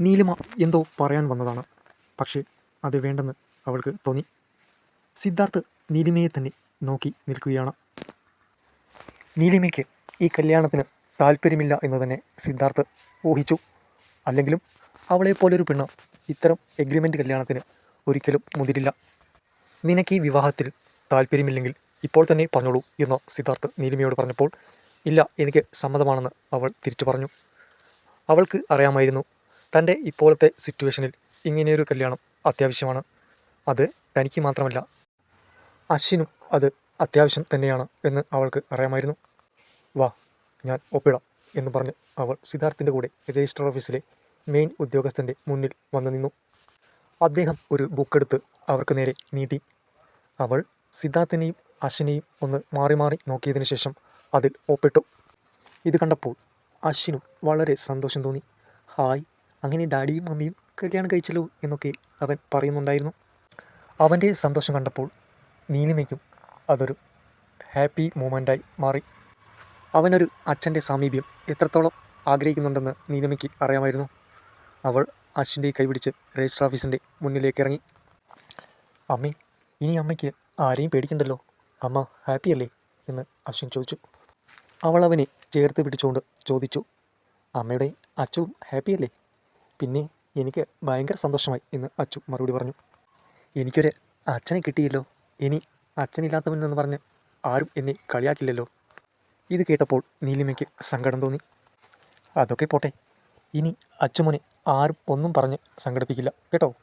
നീലിമ എന്തോ പറയാൻ വന്നതാണ്. പക്ഷേ അത് വേണ്ടെന്ന് അവൾക്ക് തോന്നി. സിദ്ധാർത്ഥ് നീലിമയെ തന്നെ നോക്കി നിൽക്കുകയാണ്. നീലിമയ്ക്ക് ഈ കല്യാണത്തിന് താല്പര്യമില്ല എന്ന് തന്നെ സിദ്ധാർത്ഥ് ഊഹിച്ചു. അല്ലെങ്കിലും അവളെപ്പോലൊരു പെണ്ണ് ഇത്തരം എഗ്രിമെന്റ് കല്യാണത്തിന് ഒരിക്കലും മുതിരില്ല. നിനക്ക് ഈ വിവാഹത്തിൽ താല്പര്യമില്ലെങ്കിൽ ഇപ്പോൾ തന്നെ പറഞ്ഞോളൂ എന്ന് സിദ്ധാർത്ഥ് നീലിമയോട് പറഞ്ഞപ്പോൾ ഇല്ല എനിക്ക് സമ്മതമാണെന്ന് അവൾ തിരിച്ചു പറഞ്ഞു. അവൾക്ക് അറിയാമായിരുന്നു തന്റെ ഇപ്പോഴത്തെ സിറ്റുവേഷനിൽ ഇങ്ങനെയൊരു കല്യാണം അത്യാവശ്യമാണ്. അത് തനിക്ക് മാത്രമല്ല അശ്വിനും അത് അത്യാവശ്യം തന്നെയാണ് എന്ന് അവൾക്ക് അറിയാമായിരുന്നു. വാ ഞാൻ ഒപ്പിടാം എന്ന് പറഞ്ഞ് അവൾ സിദ്ധാർത്ഥിന്റെ കൂടെ രജിസ്റ്റർ ഓഫീസിലെ മെയിൻ ഉദ്യോഗസ്ഥന്റെ മുന്നിൽ വന്നു നിന്നു. അദ്ദേഹം ഒരു ബുക്കെടുത്ത് അവർക്ക് നേരെ നീട്ടി. അവൾ സിദ്ധാർത്ഥിനെയും അശ്വിനെയും ഒന്ന് മാറി മാറി നോക്കിയതിന് ശേഷം അതിൽ ഒപ്പിട്ടു. ഇത് കണ്ടപ്പോൾ അശ്വിനും വളരെ സന്തോഷം തോന്നി. ഹായ് അങ്ങനെ ഡാഡിയും മമ്മിയും കല്യാണം കഴിച്ചല്ലോ എന്നൊക്കെ അവൻ പറയുന്നുണ്ടായിരുന്നു. അവന്റെ സന്തോഷം കണ്ടപ്പോൾ നീലിമയ്ക്കും അതൊരു ഹാപ്പി മൂമെന്റായി മാറി. അവനൊരു അച്ഛന്റെ സാമീപ്യം എത്രത്തോളം ആഗ്രഹിക്കുന്നുണ്ടെന്ന് നീലിമയ്ക്ക് അറിയാമായിരുന്നു. അവൾ അച്ഛന്റെ കൈപിടിച്ച് രജിസ്റ്റർ ഓഫീസിന്റെ മുന്നിലേക്ക് ഇറങ്ങി. അമ്മേ ഇനി അമ്മയ്ക്ക് ആരെയും പേടിക്കണ്ടല്ലോ? അമ്മ ഹാപ്പിയല്ലേ എന്ന് അശ്വിൻ ചോദിച്ചു. അവൾ അവനെ ചേർത്ത് പിടിച്ചുകൊണ്ട് ചോദിച്ചു. അമ്മയുടെ അച്ഛവും ഹാപ്പിയല്ലേ പിന്നെ എനിക്ക് ഭയങ്കര സന്തോഷമായി എന്ന് അച്ചു മറുപടി പറഞ്ഞു. എനിക്കൊരു അച്ഛനെ കിട്ടിയല്ലോ. ഇനി അച്ഛനില്ലാത്തവൻ എന്ന് പറഞ്ഞ് ആരും എന്നെ കളിയാക്കില്ലല്ലോ. ഇത് കേട്ടപ്പോൾ നീലിമയ്ക്ക് സങ്കടം തോന്നി. അതൊക്കെ പോട്ടെ. ഇനി അച്ചുമോനെ ആരും ഒന്നും പറഞ്ഞ് സങ്കടിപ്പിക്കില്ല കേട്ടോ?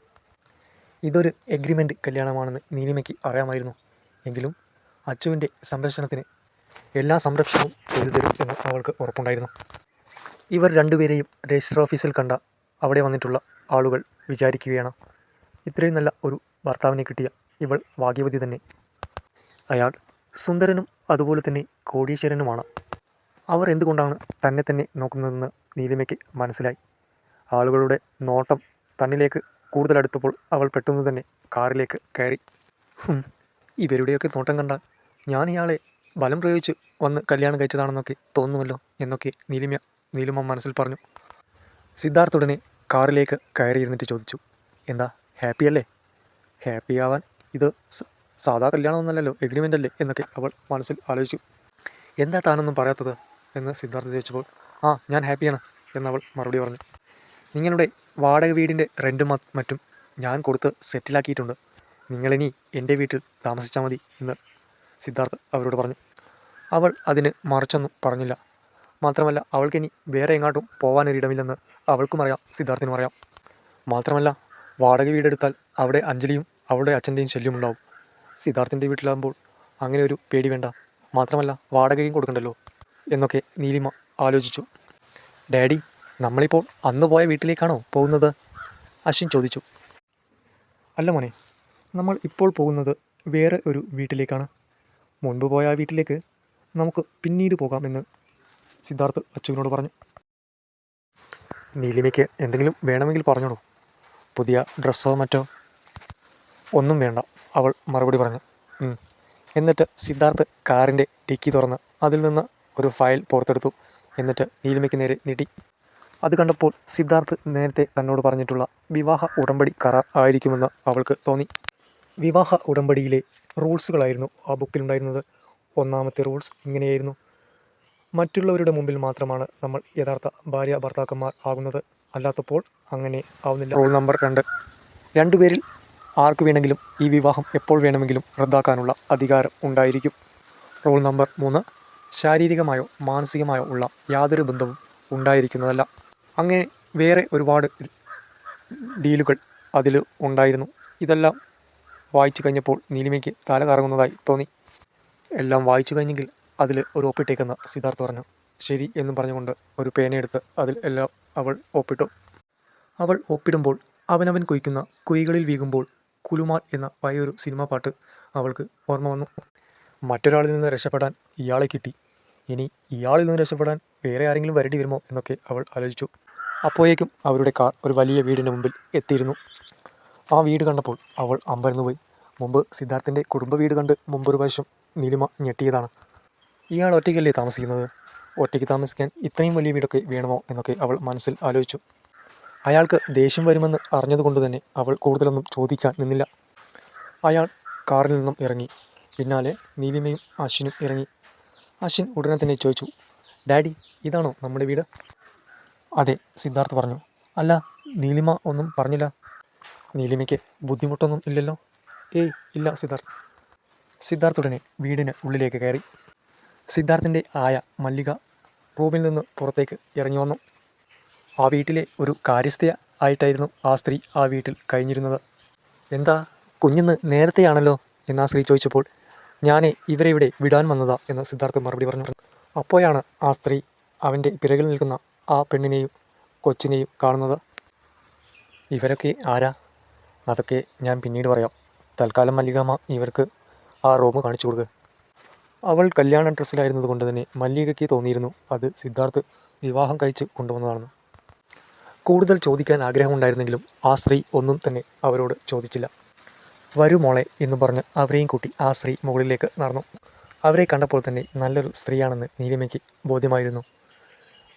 ഇതൊരു എഗ്രിമെന്റ് കല്യാണമാണെന്ന് നീലിമയ്ക്ക് അറിയാമായിരുന്നു. എങ്കിലും അച്ചുവിന്റെ സംരക്ഷണത്തിന് എല്ലാ സംരക്ഷണവും ചെയ്തു തരും എന്ന് അവൾക്ക് ഉറപ്പുണ്ടായിരുന്നു. ഇവർ രണ്ടുപേരെയും രജിസ്റ്റർ ഓഫീസിൽ കണ്ട അവിടെ വന്നിട്ടുള്ള ആളുകൾ വിചാരിക്കുകയാണ്. ഇത്രയും നല്ല ഒരു ഭർത്താവിനെ കിട്ടിയ ഇവൾ ഭാഗ്യവതി തന്നെ. അയാൾ സുന്ദരനും അതുപോലെ തന്നെ കോടീശ്വരനുമാണ്. അവർ എന്തുകൊണ്ടാണ് തന്നെ തന്നെ നോക്കുന്നതെന്ന് നീലിമയ്ക്ക് മനസ്സിലായി. ആളുകളുടെ നോട്ടം തന്നിലേക്ക് കൂടുതലടുത്തപ്പോൾ അവൾ പെട്ടെന്ന് തന്നെ കാറിലേക്ക് കയറി. ഇവരുടെയൊക്കെ നോട്ടം കണ്ടാൽ ഞാൻ ഇയാളെ ബലം പ്രയോഗിച്ച് വന്ന് കല്യാണം കഴിച്ചതാണെന്നൊക്കെ തോന്നുമല്ലോ എന്നൊക്കെ നീലിമ നീലിമ മനസ്സിൽ പറഞ്ഞു. സിദ്ധാർത്ഥുടനെ കാറിലേക്ക് കയറിയിരുന്നിട്ട് ചോദിച്ചു എന്താ ഹാപ്പി അല്ലേ? ഹാപ്പി ആവാൻ ഇത് സാധാ കല്യാണമൊന്നുമല്ലല്ലോ എഗ്രിമെന്റ് അല്ലേ? എന്നൊക്കെ അവൾ മനസ്സിൽ ആലോചിച്ചു. എന്താ താനൊന്നും പറയാത്തത്? എന്ന് സിദ്ധാർത്ഥ ചോദിച്ചപ്പോൾ ആ ഞാൻ ഹാപ്പിയാണ് എന്നവൾ മറുപടി പറഞ്ഞു. നിങ്ങളുടെ വാടക വീടിന്റെ റെന്റും മറ്റും ഞാൻ കൊടുത്ത് സെറ്റിലാക്കിയിട്ടുണ്ട് നിങ്ങളിനി എന്റെ വീട്ടിൽ താമസിച്ചാൽ മതി എന്ന് സിദ്ധാർത്ഥ് അവരോട് പറഞ്ഞു. അവൾ അതിന് മറിച്ചൊന്നും പറഞ്ഞില്ല. മാത്രമല്ല അവൾക്കിനി വേറെ എങ്ങോട്ടും പോകാനൊരിടമില്ലെന്ന് അവൾക്കും അറിയാം സിദ്ധാർത്ഥിനും അറിയാം. മാത്രമല്ല വാടക വീടെടുത്താൽ അവിടെ അഞ്ജലിയും അവളുടെ അച്ഛന്റെയും ശല്യമുണ്ടാവും സിദ്ധാർത്ഥിന്റെ വീട്ടിലാകുമ്പോൾ അങ്ങനെ ഒരു പേടി വേണ്ട. മാത്രമല്ല വാടകയും കൊടുക്കണ്ടല്ലോ? എന്നൊക്കെ നീലിമ ആലോചിച്ചു. ഡാഡി നമ്മളിപ്പോൾ അന്ന് പോയ വീട്ടിലേക്കാണോ പോകുന്നത്? അശ്വിൻ ചോദിച്ചു. അല്ല മോനെ നമ്മൾ ഇപ്പോൾ പോകുന്നത് വേറെ ഒരു വീട്ടിലേക്കാണ്. മുൻപ് പോയ ആ വീട്ടിലേക്ക് നമുക്ക് പിന്നീട് പോകാമെന്ന് സിദ്ധാർത്ഥ് അച്ഛനോട് പറഞ്ഞു. നീലിമയ്ക്ക് എന്തെങ്കിലും വേണമെങ്കിൽ പറഞ്ഞോളൂ. പുതിയ ഡ്രസ്സോ മറ്റോ? ഒന്നും വേണ്ട അവൾ മറുപടി പറഞ്ഞു. എന്നിട്ട് സിദ്ധാർത്ഥ് കാറിന്റെ ഡിക്കി തുറന്ന് അതിൽ നിന്ന് ഒരു ഫയൽ പുറത്തെടുത്തു. എന്നിട്ട് നീലിമയ്ക്ക് നേരെ നീട്ടി. അത് കണ്ടപ്പോൾ സിദ്ധാർത്ഥ് നേരത്തെ തന്നോട് പറഞ്ഞിട്ടുള്ള വിവാഹ ഉടമ്പടി കരാർ ആയിരിക്കുമെന്ന് അവൾക്ക് തോന്നി. വിവാഹ ഉടമ്പടിയിലെ റൂൾസുകളായിരുന്നു ആ ബുക്കിലുണ്ടായിരുന്നത്. ഒന്നാമത്തെ റൂൾസ് ഇങ്ങനെയായിരുന്നു. മറ്റുള്ളവരുടെ മുമ്പിൽ മാത്രമാണ് നമ്മൾ യഥാർത്ഥ ഭാര്യ ഭർത്താക്കന്മാർ ആകുന്നത്. അല്ലാത്തപ്പോൾ അങ്ങനെ ആവുന്നില്ല. റോൾ നമ്പർ രണ്ട്. രണ്ടുപേരിൽ ആർക്ക് വേണമെങ്കിലും ഈ വിവാഹം എപ്പോൾ വേണമെങ്കിലും റദ്ദാക്കാനുള്ള അധികാരം ഉണ്ടായിരിക്കും. റോൾ നമ്പർ മൂന്ന്. ശാരീരികമായോ മാനസികമായോ ഉള്ള യാതൊരു ബന്ധവും ഉണ്ടായിരിക്കുന്നതല്ല. അങ്ങനെ വേറെ ഒരുപാട് ഡീലുകൾ അതിൽ ഉണ്ടായിരുന്നു. ഇതെല്ലാം വായിച്ചു കഴിഞ്ഞപ്പോൾ നീലിമയ്ക്ക് തല കറങ്ങുന്നതായി തോന്നി. എല്ലാം വായിച്ചു കഴിഞ്ഞെങ്കിൽ അതിൽ ഒരു ഒപ്പിട്ടേക്കെന്ന് സിദ്ധാർത്ഥ് പറഞ്ഞു ശരി എന്ന് പറഞ്ഞുകൊണ്ട് ഒരു പേനയെടുത്ത് അതിൽ എല്ലാം അവൾ ഒപ്പിട്ടു. അവൾ ഒപ്പിടുമ്പോൾ അവനവൻ കുയിക്കുന്ന കുയികളിൽ വീകുമ്പോൾ കുലുമാൽ എന്ന പഴയൊരു സിനിമാ പാട്ട് അവൾക്ക് ഓർമ്മ വന്നു. മറ്റൊരാളിൽ നിന്ന് രക്ഷപ്പെടാൻ ഇയാളെ കിട്ടി. ഇനി ഇയാളിൽ നിന്ന് രക്ഷപ്പെടാൻ വേറെ ആരെങ്കിലും വരേണ്ടി വരുമോ എന്നൊക്കെ അവൾ ആലോചിച്ചു. അപ്പോഴേക്കും അവരുടെ കാർ ഒരു വലിയ വീടിന് മുമ്പിൽ എത്തിയിരുന്നു. ആ വീട് കണ്ടപ്പോൾ അവൾ അമ്പരന്നുപോയി. മുമ്പ് സിദ്ധാർത്ഥിന്റെ കുടുംബ വീട് കണ്ട് മുമ്പൊരു പ്രാവശ്യം നീലിമ ഞെട്ടിയതാണ്. ഇയാൾ ഒറ്റയ്ക്കല്ലേ താമസിക്കുന്നത്? ഒറ്റയ്ക്ക് താമസിക്കാൻ ഇത്രയും വലിയ വീടൊക്കെ വേണമോ എന്നൊക്കെ അവൾ മനസ്സിൽ ആലോചിച്ചു. അയാൾക്ക് ദേഷ്യം വരുമെന്ന് അറിഞ്ഞതുകൊണ്ട് തന്നെ അവൾ കൂടുതലൊന്നും ചോദിക്കാൻ നിന്നില്ല. അയാൾ കാറിൽ നിന്നും ഇറങ്ങി. പിന്നാലെ നീലിമയും അശ്വിനും ഇറങ്ങി. അശ്വിൻ ഉടനെ തന്നെ ചോദിച്ചു ഡാഡി ഇതാണോ നമ്മുടെ വീട്? അതെ സിദ്ധാർത്ഥ് പറഞ്ഞു. അല്ല നീലിമ ഒന്നും പറഞ്ഞില്ല. നീലിമയ്ക്ക് ബുദ്ധിമുട്ടൊന്നും ഇല്ലല്ലോ? ഏയ് ഇല്ല സിദ്ധാർത്ഥ്. സിദ്ധാർത്ഥ് ഉടനെ വീടിന് ഉള്ളിലേക്ക് കയറി. സിദ്ധാർത്ഥിന്റെ ആയ മല്ലിക റൂമിൽ നിന്ന് പുറത്തേക്ക് ഇറങ്ങി വന്നു. ആ വീട്ടിലെ ഒരു കാര്യസ്ഥയ ആയിട്ടായിരുന്നു ആ സ്ത്രീ ആ വീട്ടിൽ കഴിഞ്ഞിരുന്നത്. എന്താ കുഞ്ഞിന്ന് നേരത്തെയാണല്ലോ? എന്ന് സ്ത്രീ ചോദിച്ചപ്പോൾ ഞാൻ ഇവരെ ഇവിടെ വിടാൻ വന്നതാ എന്ന് സിദ്ധാർത്ഥ് മറുപടി പറഞ്ഞു. അപ്പോഴാണ് ആ സ്ത്രീ അവന്റെ പിറകിൽ നിൽക്കുന്ന ആ പെണ്ണിനെയും കൊച്ചിനെയും കാണുന്നത്. ഇവരൊക്കെ ആരാ? അതൊക്കെ ഞാൻ പിന്നീട് പറയാം. തൽക്കാലം മല്ലികാമ്മ ഇവർക്ക് ആ റൂം കാണിച്ചു കൊടുക്കുക അവൾ കല്യാണ ഡ്രസ്സിലായിരുന്നത് കൊണ്ട് തന്നെ മല്ലികയ്ക്ക് തോന്നിയിരുന്നു അത് സിദ്ധാർത്ഥ് വിവാഹം കഴിച്ച് കൊണ്ടുവന്നതാണെന്ന്. കൂടുതൽ ചോദിക്കാൻ ആഗ്രഹമുണ്ടായിരുന്നെങ്കിലും ആ സ്ത്രീ ഒന്നും തന്നെ അവരോട് ചോദിച്ചില്ല. വരൂ മോളെ എന്ന് പറഞ്ഞ് അവരെയും കൂട്ടി ആ സ്ത്രീ മുകളിലേക്ക് നടന്നു. അവരെ കണ്ടപ്പോൾ തന്നെ നല്ലൊരു സ്ത്രീയാണെന്ന് നീലിമയ്ക്ക് ബോധ്യമായിരുന്നു.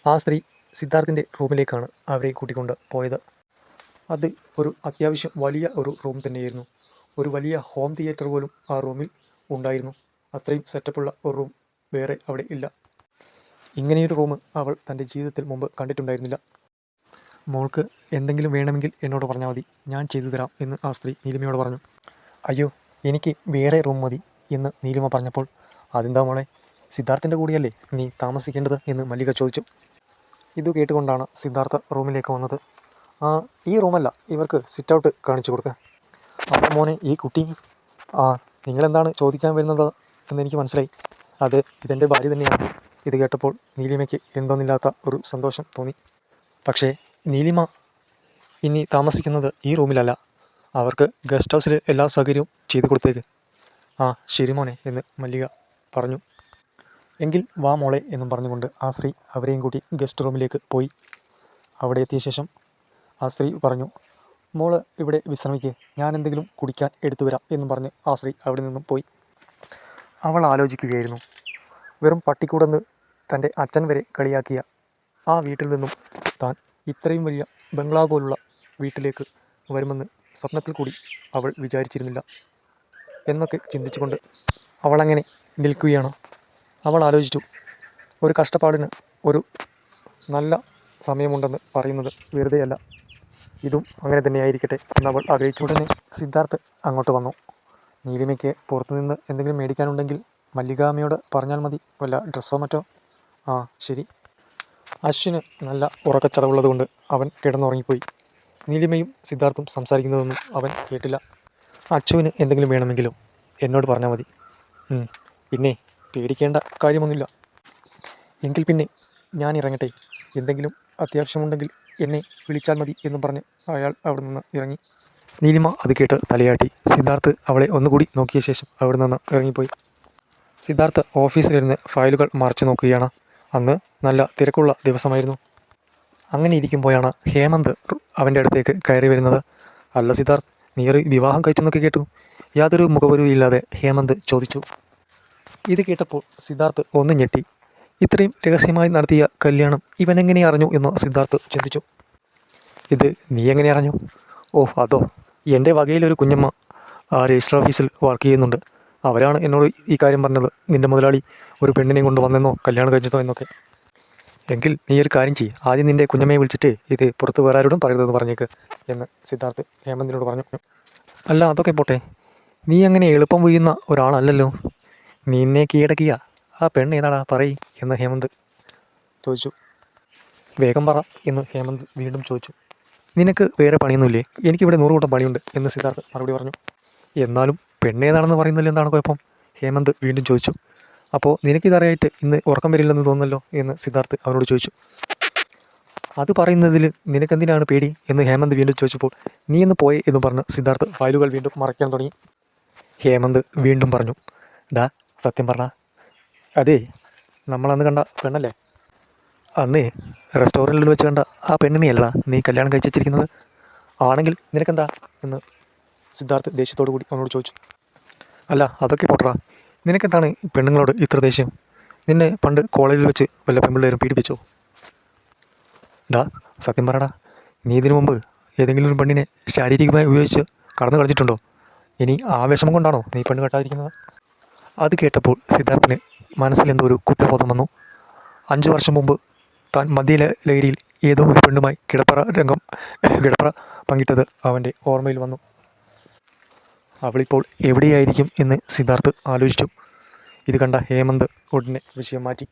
ആ സ്ത്രീ സിദ്ധാർത്ഥിന്റെ റൂമിലേക്കാണ് അവരെ കൂട്ടിക്കൊണ്ട് പോയത്. അത് ഒരു അത്യാവശ്യം വലിയ ഒരു റൂം തന്നെയായിരുന്നു. ഒരു വലിയ ഹോം തിയേറ്റർ പോലും ആ റൂമിൽ ഉണ്ടായിരുന്നു. അത്രയും സെറ്റപ്പുള്ള ഒരു റൂം വേറെ അവിടെ ഇല്ല. ഇങ്ങനെയൊരു റൂം അവൾ തന്റെ ജീവിതത്തിൽ മുമ്പ് കണ്ടിട്ടുണ്ടായിരുന്നില്ല. മോൾക്ക് എന്തെങ്കിലും വേണമെങ്കിൽ എന്നോട് പറഞ്ഞാൽ മതി. ഞാൻ ചെയ്തു തരാം എന്ന് ആ സ്ത്രീ നീലിമയോട് പറഞ്ഞു. അയ്യോ എനിക്ക് വേറെ റൂം മതി എന്ന് നീലിമ പറഞ്ഞപ്പോൾ അതെന്താ മോളെ സിദ്ധാർത്ഥിന്റെ കൂടെയല്ലേ നീ താമസിക്കേണ്ടത്? എന്ന് മല്ലിക ചോദിച്ചു. ഇത് കേട്ടുകൊണ്ടാണ് സിദ്ധാർത്ഥ റൂമിലേക്ക് വന്നത്. ആ ഈ റൂമല്ല ഇവർക്ക് സിറ്റ് ഔട്ട് കാണിച്ചു കൊടുക്കുക അപ്പം മോനെ ഈ കുട്ടി ആ നിങ്ങളെന്താണ് ചോദിക്കാൻ വരുന്നത്? എന്ന് എനിക്ക് മനസ്സിലായി. അത് ഇതെന്റെ ഭാര്യ തന്നെയാണ്. ഇത് കേട്ടപ്പോൾ നീലിമയ്ക്ക് എന്തോന്നില്ലാത്ത ഒരു സന്തോഷം തോന്നി. പക്ഷേ നീലിമ ഇനി താമസിക്കുന്നത് ഈ റൂമിലല്ല. അവർക്ക് ഗസ്റ്റ് ഹൗസിൽ എല്ലാ സൗകര്യവും ചെയ്തു കൊടുത്തേക്ക്. ആ ശരി മോനെ എന്ന് മല്ലിക പറഞ്ഞു. എങ്കിൽ വാ മോളെ എന്നും പറഞ്ഞുകൊണ്ട് ആ സ്ത്രീ അവരെയും കൂട്ടി ഗസ്റ്റ് റൂമിലേക്ക് പോയി. അവിടെ എത്തിയ ശേഷം ആ സ്ത്രീ പറഞ്ഞു മോൾ ഇവിടെ വിശ്രമിക്കുക ഞാൻ എന്തെങ്കിലും കുടിക്കാൻ എടുത്തു വരാം എന്നും പറഞ്ഞ് ആ സ്ത്രീ അവിടെ നിന്നും പോയി. അവൾ ആലോചിക്കുകയായിരുന്നു. വെറും പട്ടിക്കൂടെന്ന് തന്റെ അച്ഛൻ വരെ കളിയാക്കിയ ആ വീട്ടിൽ നിന്നും താൻ ഇത്രയും വലിയ ബംഗ്ലാവ് പോലുള്ള വീട്ടിലേക്ക് വരുമെന്ന് സ്വപ്നത്തിൽ കൂടി അവൾ വിചാരിച്ചിരുന്നില്ല. എന്നൊക്കെ ചിന്തിച്ചുകൊണ്ട് അവളങ്ങനെ നിൽക്കുകയാണ്. അവൾ ആലോചിച്ചു ഒരു കഷ്ടപ്പാടിന് ഒരു നല്ല സമയമുണ്ടെന്ന് പറയുന്നത് വെറുതെയല്ല. ഇതും അങ്ങനെ തന്നെയായിരിക്കട്ടെ എന്ന് അവൾ ആഗ്രഹിച്ചു. ഉടനെ സിദ്ധാർത്ഥ് അങ്ങോട്ട് വന്നു. നീലിമയ്ക്ക് പുറത്തുനിന്ന് എന്തെങ്കിലും മേടിക്കാനുണ്ടെങ്കിൽ മല്ലികാമ്മയോട് പറഞ്ഞാൽ മതി. വല്ല ഡ്രസ്സോ മറ്റോ? ആ ശരി. അശ്വിന് നല്ല ഉറക്കച്ചടവുള്ളതുകൊണ്ട് അവൻ കിടന്നുറങ്ങിപ്പോയി. നീലിമയും സിദ്ധാർത്ഥും സംസാരിക്കുന്നതൊന്നും അവൻ കേട്ടില്ല. അച്ചുവിന് എന്തെങ്കിലും വേണമെങ്കിലും എന്നോട് പറഞ്ഞാൽ മതി. പിന്നെ പേടിക്കേണ്ട കാര്യമൊന്നുമില്ല. എങ്കിൽ പിന്നെ ഞാൻ ഇറങ്ങട്ടെ. എന്തെങ്കിലും അത്യാവശ്യമുണ്ടെങ്കിൽ എന്നെ വിളിച്ചാൽ മതി എന്നും പറഞ്ഞ് അയാൾ അവിടെ നിന്ന് ഇറങ്ങി. നീലിമ അത് കേട്ട് തലയാട്ടി. സിദ്ധാർത്ഥ് അവളെ ഒന്നുകൂടി നോക്കിയ ശേഷം അവിടെ നിന്ന് ഇറങ്ങിപ്പോയി. സിദ്ധാർത്ഥ് ഓഫീസിലിരുന്ന് ഫയലുകൾ മറച്ചു നോക്കുകയാണ്. അന്ന് നല്ല തിരക്കുള്ള ദിവസമായിരുന്നു. അങ്ങനെ ഇരിക്കുമ്പോഴാണ് ഹേമന്ത് അവന്റെ അടുത്തേക്ക് കയറി വരുന്നത്. അല്ല സിദ്ധാർത്ഥ് നീ ഒരു വിവാഹം കഴിച്ചെന്നൊക്കെ കേട്ടു. യാതൊരു മുഖവരവും ഇല്ലാതെ ഹേമന്ത് ചോദിച്ചു. ഇത് കേട്ടപ്പോൾ സിദ്ധാർത്ഥ് ഒന്ന് ഞെട്ടി. ഇത്രയും രഹസ്യമായി നടത്തിയ കല്യാണം ഇവനെങ്ങനെ അറിഞ്ഞു? എന്ന് സിദ്ധാർത്ഥ് ചിന്തിച്ചു. ഇത് നീ എങ്ങനെ അറിഞ്ഞു? ഓ അതോ എന്റെ വകയിലൊരു കുഞ്ഞമ്മ ആ രജിസ്റ്റർ ഓഫീസിൽ വർക്ക് ചെയ്യുന്നുണ്ട്. അവരാണ് എന്നോട് ഈ കാര്യം പറഞ്ഞത്. നിന്റെ മുതലാളി ഒരു പെണ്ണിനെയും കൊണ്ട് വന്നെന്നോ കല്യാണം കഴിച്ചതോ എന്നൊക്കെ. എങ്കിൽ നീ ഒരു കാര്യം ചെയ്യ്. ആദ്യം നിന്റെ കുഞ്ഞമ്മയെ വിളിച്ചിട്ട് ഇത് പുറത്ത് വേറെ ആരോടും പറയരുതെന്ന് പറഞ്ഞേക്ക് എന്ന് സിദ്ധാർത്ഥ് ഹേമന്തിനോട് പറഞ്ഞു. അല്ല അതൊക്കെ പോട്ടെ. നീ അങ്ങനെ എളുപ്പം വീഴുന്ന ഒരാളല്ലല്ലോ. നിന്നെ കീഴടക്കിയ ആ പെണ്ണ് ഏതാടാ പറയ് എന്ന് ഹേമന്ത് ചോദിച്ചു. വേഗം പറ എന്ന് ഹേമന്ത് വീണ്ടും ചോദിച്ചു. നിനക്ക് വേറെ പണിയൊന്നുമില്ലേ? എനിക്കിവിടെ നൂറ് കൂട്ടം പണിയുണ്ട് എന്ന് സിദ്ധാർത്ഥ് മറുപടി പറഞ്ഞു. എന്നാലും പെണ്ണേതാണെന്ന് പറയുന്നില്ല എന്താണ് കുഴപ്പം? ഹേമന്ത് വീണ്ടും ചോദിച്ചു. അപ്പോൾ നിനക്കിതറിയായിട്ട് ഇന്ന് ഉറക്കം വരില്ലെന്ന് തോന്നുന്നല്ലോ എന്ന് സിദ്ധാർത്ഥ് അവനോട് ചോദിച്ചു. അത് പറയുന്നതിൽ നിനക്കെന്തിനാണ് പേടി എന്ന് ഹേമന്ത് വീണ്ടും ചോദിച്ചപ്പോൾ നീ എന്ന് പോയി എന്ന് പറഞ്ഞ് സിദ്ധാർത്ഥ് ഫയലുകൾ വീണ്ടും മറയ്ക്കാൻ തുടങ്ങി. ഹേമന്ത് വീണ്ടും പറഞ്ഞു ഡാ സത്യം പറഞ്ഞ അതേ നമ്മളന്ന് കണ്ട പെണ്ണല്ലേ? അന്നേ റെസ്റ്റോറന്റിൽ വെച്ച് കണ്ട ആ പെണ്ണിനെയല്ല നീ കല്യാണം കഴിച്ച് വെച്ചിരിക്കുന്നത് ആണെങ്കിൽ നിനക്കെന്താ? എന്ന് സിദ്ധാർത്ഥ് ദേഷ്യത്തോടു കൂടി അവനോട് ചോദിച്ചു. അല്ല അതൊക്കെ പോട്ടറാ നിനക്കെന്താണ് പെണ്ണുങ്ങളോട് ഇത്ര ദേഷ്യം? നിന്നെ പണ്ട് കോളേജിൽ വെച്ച് വല്ല പെൺപിള്ളേരും പീഡിപ്പിച്ചോ? ഡാ സത്യം പറടാ നീ ഇതിനു മുമ്പ് ഏതെങ്കിലും ഒരു പെണ്ണിനെ ശാരീരികമായി ഉപയോഗിച്ച് കടന്നു കളിച്ചിട്ടുണ്ടോ ഇനി ആ വിഷമം കൊണ്ടാണോ നീ പെണ്ണ് കെട്ടാതിരിക്കുന്നത്? അത് കേട്ടപ്പോൾ സിദ്ധാർത്ഥിന് മനസ്സിലെന്തോ ഒരു കുറ്റബോധം വന്നു. അഞ്ച് വർഷം മുമ്പ് താൻ മദ്യ ലഹരിയിൽ ഏതോ ഒരു പെണ്ണുമായി കിടപ്പറ രംഗം കിടപ്പറ പങ്കിട്ടത് അവന്റെ ഓർമ്മയിൽ വന്നു. അവളിപ്പോൾ എവിടെയായിരിക്കും എന്ന് സിദ്ധാർത്ഥ് ആലോചിച്ചു. ഇത് കണ്ട ഹേമന്ത് ഉടനെ വിഷയം മാറ്റി.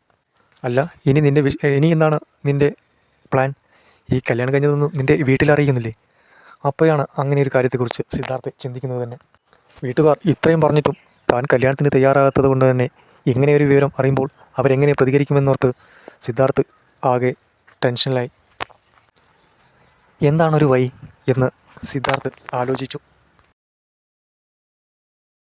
അല്ല ഇനി നിന്റെ ഇനി എന്താണ് നിന്റെ പ്ലാൻ? ഈ കല്യാണം കഴിഞ്ഞതൊന്നും നിന്റെ വീട്ടിൽ അറിയിക്കുന്നില്ലേ അപ്പോഴാണ് അങ്ങനെ ഒരു കാര്യത്തെക്കുറിച്ച് സിദ്ധാർത്ഥ് ചിന്തിക്കുന്നത് തന്നെ. വീട്ടുകാർ ഇത്രയും പറഞ്ഞിട്ടും താൻ കല്യാണത്തിന് തയ്യാറാകാത്തത് കൊണ്ട് തന്നെ ഇങ്ങനെ ഒരു വിവരം അറിയുമ്പോൾ അവരെങ്ങനെ പ്രതികരിക്കുമെന്നോർത്ത് സിദ്ധാർത്ഥ് ആകെ ടെൻഷനിലായി. എന്താണൊരു വൈ എന്ന് സിദ്ധാർത്ഥ് ആലോചിച്ചു.